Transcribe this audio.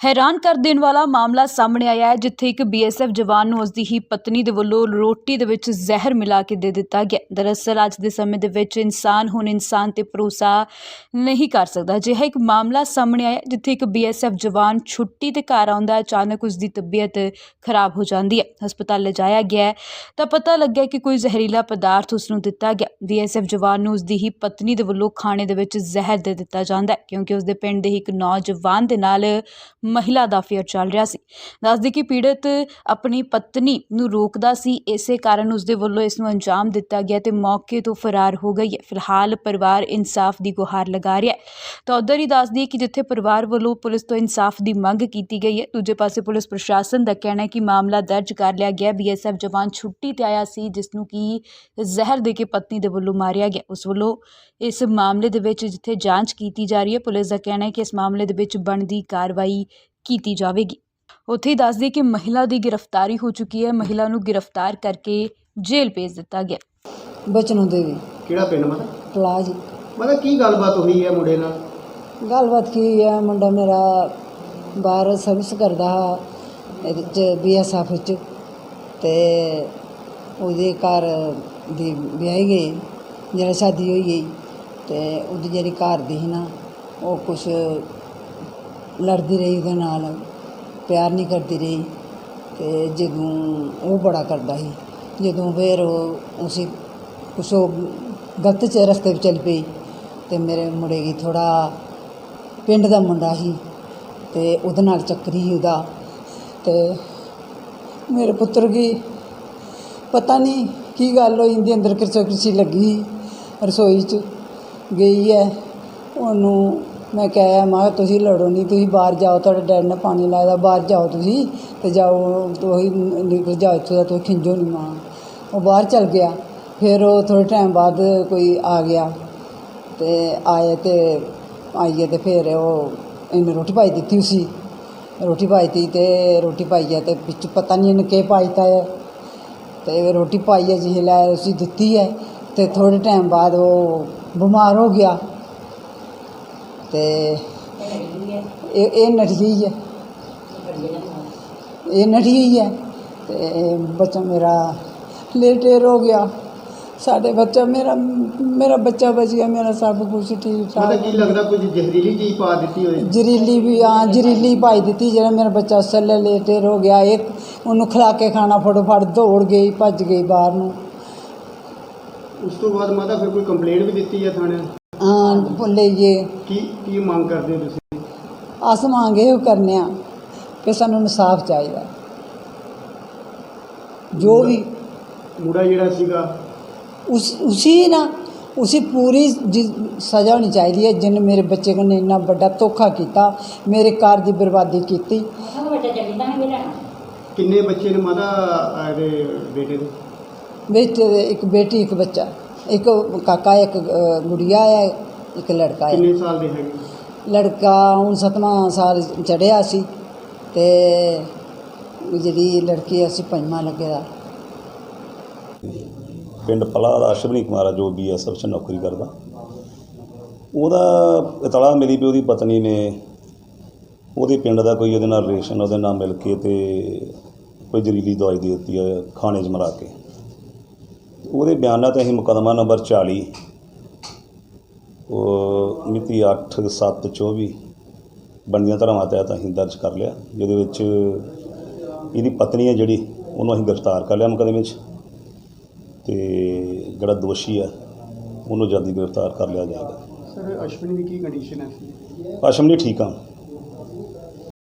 ਹੈਰਾਨ ਕਰ ਦੇਣ ਵਾਲਾ ਮਾਮਲਾ ਸਾਹਮਣੇ ਆਇਆ ਹੈ, ਜਿੱਥੇ ਇੱਕ ਬੀਐਸਐਫ ਜਵਾਨ ਨੂੰ ਉਸਦੀ ਹੀ ਪਤਨੀ ਦੇ ਵੱਲੋਂ ਰੋਟੀ ਦੇ ਵਿੱਚ ਜ਼ਹਿਰ ਮਿਲਾ ਕੇ ਦੇ ਦਿੱਤਾ ਗਿਆ। ਦਰਅਸਲ, ਅੱਜ ਦੇ ਸਮੇਂ ਦੇ ਵਿੱਚ ਇਨਸਾਨ ਹੁਣ ਇਨਸਾਨ ਤੇ ਭਰੋਸਾ ਨਹੀਂ ਕਰ ਸਕਦਾ। ਅਜਿਹਾ ਇੱਕ ਮਾਮਲਾ ਸਾਹਮਣੇ ਆਇਆ, ਜਿੱਥੇ ਇੱਕ ਬੀਐਸਐਫ ਜਵਾਨ ਛੁੱਟੀ ਤੇ ਘਰ ਆਉਂਦਾ ਅਚਾਨਕ ਉਸ ਦੀ ਤਬੀਅਤ ਖਰਾਬ ਹੋ ਜਾਂਦੀ ਹੈ। ਹਸਪਤਾਲ ਲਿਜਾਇਆ ਗਿਆ ਤਾਂ ਪਤਾ ਲੱਗਿਆ ਕਿ ਕੋਈ ਜ਼ਹਿਰੀਲਾ ਪਦਾਰਥ ਉਸ ਨੂੰ ਦਿੱਤਾ ਗਿਆ। ਬੀਐਸਐਫ ਜਵਾਨ ਨੂੰ ਉਸ ਦੀ ਹੀ ਪਤਨੀ ਦੇ ਵੱਲੋਂ ਖਾਣੇ ਦੇ ਵਿੱਚ ਜ਼ਹਿਰ ਦੇ ਦਿੱਤਾ ਜਾਂਦਾ ਹੈ, ਕਿਉਂਕਿ ਉਸ ਦੇ ਪਿੰਡ ਦੇ ਇੱਕ ਨੌਜਵਾਨ ਦੇ ਨਾਲ ਮਹਿਲਾ ਦਾ ਅਫੇਅਰ ਚੱਲ ਰਿਹਾ ਸੀ। ਦੱਸਦੀ ਕਿ ਪੀੜਤ ਆਪਣੀ ਪਤਨੀ ਨੂੰ ਰੋਕਦਾ ਸੀ, ਇਸੇ ਕਾਰਨ ਉਸ ਦੇ ਵੱਲੋਂ ਇਸ ਨੂੰ ਅੰਜਾਮ ਦਿੱਤਾ ਗਿਆ ਤੇ ਮੌਕੇ ਤੋਂ ਫਰਾਰ ਹੋ ਗਈ ਹੈ। ਫਿਲਹਾਲ ਪਰਿਵਾਰ ਇਨਸਾਫ ਦੀ ਗੁਹਾਰ ਲਗਾ ਰਿਹਾ ਹੈ। ਤਾਂ ਉਧਰ ਹੀ ਦੱਸਦੀ ਕਿ ਜਿੱਥੇ ਪਰਿਵਾਰ ਵੱਲੋਂ ਪੁਲਿਸ ਤੋਂ ਇਨਸਾਫ ਦੀ ਮੰਗ ਕੀਤੀ ਗਈ ਹੈ, ਦੂਜੇ ਪਾਸੇ ਪੁਲਿਸ ਪ੍ਰਸ਼ਾਸਨ ਦਾ ਕਹਿਣਾ ਹੈ ਕਿ ਮਾਮਲਾ ਦਰਜ ਕਰ ਲਿਆ ਗਿਆ ਬੀਐਸਐਫ ਜਵਾਨ ਛੁੱਟੀ ਤੇ ਆਇਆ ਸੀ, ਜਿਸ ਨੂੰ ਕਿ ਜ਼ਹਿਰ ਦੇ ਕੇ ਪਤਨੀ ਦੇ ਵੱਲੋਂ ਮਾਰਿਆ ਗਿਆ। ਉਸ ਵੱਲੋਂ ਇਸ ਮਾਮਲੇ ਦੇ ਵਿੱਚ ਜਿੱਥੇ ਜਾਂਚ ਕੀਤੀ ਜਾ ਰਹੀ ਹੈ, ਪੁਲਿਸ ਦਾ ਕਹਿਣਾ ਹੈ ਕਿ ਇਸ ਮਾਮਲੇ ਦੇ ਵਿੱਚ ਬਣਦੀ ਕਾਰਵਾਈ ਕੀਤੀ ਜਾਵੇਗੀ। ਉੱਥੇ ਹੀ ਦੱਸਦੀ ਕਿ ਮਹਿਲਾ ਦੀ ਗ੍ਰਿਫਤਾਰੀ ਹੋ ਚੁੱਕੀ ਹੈ। ਮਹਿਲਾ ਨੂੰ ਗ੍ਰਿਫਤਾਰ ਕਰਕੇ ਜੇਲ੍ਹ ਭੇਜ ਦਿੱਤਾ ਗਿਆ। ਬਚਨੋਂ ਦੇਵੀ ਕਿਹੜਾ ਪਿੰਡ ਮਤਲਬ ਪਲਾਜ। ਮਤਲਬ ਕੀ ਗੱਲਬਾਤ ਹੋਈ ਹੈ ਮੁੰਡੇ ਨਾਲ? ਗੱਲਬਾਤ ਕੀ ਹੈ? ਮੁੰਡਾ ਮੇਰਾ ਬਾਹਰ ਸਰਵਿਸ ਕਰਦਾ ਹਾ ਇਹਦੇ ਚ ਬੀਐਸਐਫ ਚ ਤੇ ਉਹਦੇ ਘਰ ਦੀ ਵਿਆਹੀ ਗਈ ਜਿਹੜਾ ਸ਼ਾਦੀ ਹੋਈ ਗਈ। ਤੇ ਉਹਦੀ ਜਿਹੜੀ ਘਰ ਦੀ ਸੀ ਨਾ ਉਹ ਕੁਛ ਲੜਦੀ ਰਹੀ ਉਹਦੇ ਨਾਲ, ਪਿਆਰ ਨਹੀਂ ਕਰਦੀ ਰਹੀ ਅਤੇ ਜਦੋਂ ਉਹ ਬੜਾ ਕਰਦਾ ਸੀ, ਜਦੋਂ ਫਿਰ ਉਹ ਉਸੇ ਕੁਛ ਉਹ ਗਲਤ ਚ ਰਸਤੇ 'ਤੇ ਚੱਲ ਪਈ ਅਤੇ ਮੇਰੇ ਮੁੰਡੇ ਦੀ ਥੋੜਾ ਪਿੰਡ ਦਾ ਮੁੰਡਾ ਸੀ ਅਤੇ ਉਹਦੇ ਨਾਲ ਚੱਕਰੀ ਸੀ ਉਹਦਾ ਅਤੇ ਮੇਰੇ ਪੁੱਤਰ ਕੀ ਪਤਾ ਨਹੀਂ ਕੀ ਗੱਲ ਹੋਈ, ਇਹਦੇ ਅੰਦਰ ਕਿਰਚਾ ਕਿਰਚੀ ਲੱਗੀ, ਰਸੋਈ 'ਚ ਗਈ ਹੈ, ਉਹਨੂੰ ਮੈਂ ਕਿਹਾ ਮੈਂ ਕਿਹਾ ਤੁਸੀਂ ਲੜੋ ਨਹੀਂ ਤੁਸੀਂ ਬਾਹਰ ਜਾਓ, ਤੁਹਾਡੇ ਡੈਡ ਨੇ ਪਾਣੀ ਲਾਇਆ ਬਾਹਰ ਜਾਓ ਤੁਸੀਂ ਤੇ ਜਾਓ, ਤੁਸੀਂ ਨਿਕਲ ਜਾਓ ਇੱਥੋਂ ਦਾ, ਤੁਸੀਂ ਖਿੰਜੋ ਨਹੀਂ ਮਾਂ। ਉਹ ਬਾਹਰ ਚਲ ਗਿਆ, ਫਿਰ ਉਹ ਥੋੜ੍ਹੇ ਟਾਈਮ ਬਾਅਦ ਕੋਈ ਆ ਗਿਆ ਅਤੇ ਆਏ ਅਤੇ ਆਈਏ ਤੇ ਫਿਰ ਉਹ ਇਹਨੇ ਰੋਟੀ ਪਾਈ ਦਿੱਤੀ ਸੀ ਰੋਟੀ ਪਾਈ ਤੀ ਤੇ ਰੋਟੀ ਪਾਈ ਹੈ ਤੇ ਵਿੱਚ ਪਤਾ ਨਹੀਂ ਇਹਨੇ ਕੀ ਪਾਈਤਾ ਹੈ ਤੇ ਰੋਟੀ ਪਾਈ ਹੈ ਜਿਹੇ ਲੈ ਅਸੀਂ ਦਿੱਤੀ ਹੈ ਤੇ ਥੋੜੇ ਟਾਈਮ ਬਾਅਦ ਉਹ ਬਿਮਾਰ ਹੋ ਗਿਆ। ਤੇ ਇਹ ਇਹ ਨਠ ਹੈ ਇਹ ਨਠ ਹੈ ਤੇ ਬੱਚਾ ਮੇਰਾ ਲੇਟੇਰ ਹੋ ਗਿਆ। ਸਾਡੇ ਬੱਚਾ ਮੇਰਾ ਮੇਰਾ ਬੱਚਾ ਬਚ ਗਿਆ ਮੇਰਾ ਸਭ ਕੁਝ ਠੀਕ ਠਾਕ ਕੀ ਲੱਗਦਾ ਕੁਝ ਜ਼ਹਿਰੀਲੀ ਚੀਜ਼ ਪਾ ਦਿੱਤੀ ਹੋਈ ਜ਼ਰੀਲੀ ਵੀ ਹਾਂ ਜ਼ਰੀਲੀ ਪਾਈ ਦਿੱਤੀ ਜਿਹੜਾ ਮੇਰਾ ਬੱਚਾ ਸੱਲੇ ਲੇਟੇਰ ਹੋ ਗਿਆ ਇੱਕ ਉਹਨੂੰ ਖਿਲਾ ਕੇ ਖਾਣਾ ਫਟੋਫਟ ਦੌੜ ਗਈ ਭੱਜ ਗਈ ਬਾਹਰ ਨੂੰ। ਉਸ ਤੋਂ ਬਾਅਦ ਮਾਤਾ ਫਿਰ ਕੋਈ ਕੰਪਲੇਂਟ ਵੀ ਦਿੱਤੀ ਹੈ ਥਾਣੇ ਹਾਂ ਭੁੱਲੇ ਇਹ ਕੀ ਕੀ ਮੰਗ ਕਰਦੇ ਹੋ ਤੁਸੀਂ? ਅਸ ਮੰਗੇ ਉਹ ਕਰਨੇ ਆ ਕਿ ਸਾਨੂੰ ਇਨਸਾਫ ਚਾਹੀਦਾ। ਜੋ ਵੀ ਮੁੰਡਾ ਜਿਹੜਾ ਸੀਗਾ? ਉਸ ਨਾ ਉਸੇ ਪੂਰੀ ਜਿ- ਸਜ਼ਾ ਹੋਣੀ ਚਾਹੀਦੀ ਹੈ ਜਿਨ ਮੇਰੇ ਬੱਚੇ ਨੇ ਇੰਨਾ ਵੱਡਾ ਧੋਖਾ ਕੀਤਾ ਮੇਰੇ ਘਰ ਦੀ ਬਰਬਾਦੀ ਕੀਤੀ। ਕਿੰਨੇ ਬੱਚੇ ਨੇ ਮਾਤਾ ਇਹਦੇ ਬੇਟੇ ਦੇ ਬੇਟੇ ਦੇ? ਇੱਕ ਬੇਟੀ ਇੱਕ ਬੱਚਾ। ਇੱਕ ਕਾਕਾ ਇੱਕ ਅ, ਗੁੜੀਆ ਹੈ ਇੱਕ ਲੜਕਾ ਹੈ ਕਿੰਨੇ ਸਾਲ ਦੇ ਹੈਗੇ? ਲੜਕਾ ਹੁਣ ਸਤਵਾਂ ਸਾਲ ਚੜਿਆ ਸੀ ਤੇ ਜਿਹੜੀ ਲੜਕੀ ਅਸੀਂ ਪੰਜਵਾਂ ਲੱਗਿਆ। ਪਿੰਡ ਪਲਾ ਦਾ ਅਸ਼ਵਨੀ ਕੁਮਾਰ ਆ ਜੋ ਬੀਐਸਐਫ 'ਚ ਨੌਕਰੀ ਕਰਦਾ। ਉਹਦਾ ਇਤਲਾ ਮਿਲੀ ਵੀ ਉਹਦੀ ਪਤਨੀ ਨੇ ਉਹਦੇ ਪਿੰਡ ਦਾ ਕੋਈ ਉਹਦੇ ਨਾਲ ਰਿਲੇਸ਼ਨ ਉਹਦੇ ਨਾਲ ਮਿਲ ਕੇ ਤੇ ਕੋਈ ਜ਼ਹਿਰੀਲੀ ਦਵਾਈ ਦੇ ਦਿੱਤੀ ਹੈ ਖਾਣੇ 'ਚ ਮਰਾ ਕੇ। ਉਹਦੇ ਬਿਆਨਾਂ ਤੇ ਅਸੀਂ ਮੁਕੱਦਮਾ ਨੰਬਰ 40 ਉਹ ਮਿਤੀ 8 7 24 ਬਣਦੀਆਂ ਧਾਰਾਵਾਂ ਤਹਿਤ ਅਸੀਂ ਦਰਜ ਕਰ ਲਿਆ ਜਿਹਦੇ ਵਿੱਚ ਇਹਦੀ ਪਤਨੀ ਹੈ ਜਿਹੜੀ ਉਹਨੂੰ ਅਸੀਂ ਗ੍ਰਿਫਤਾਰ ਕਰ ਲਿਆ ਮੁਕੱਦਮੇ 'ਚ ਤੇ ਜਿਹੜਾ ਦੋਸ਼ੀ ਆ ਉਹਨੂੰ ਜਲਦੀ ਗ੍ਰਿਫਤਾਰ ਕਰ ਲਿਆ ਜਾਏਗਾ। ਸਰ ਅਸ਼ਵਨੀ ਦੀ ਕੀ ਕੰਡੀਸ਼ਨ ਹੈ? ਆਸ਼ਮਨੀ ਠੀਕ ਆ।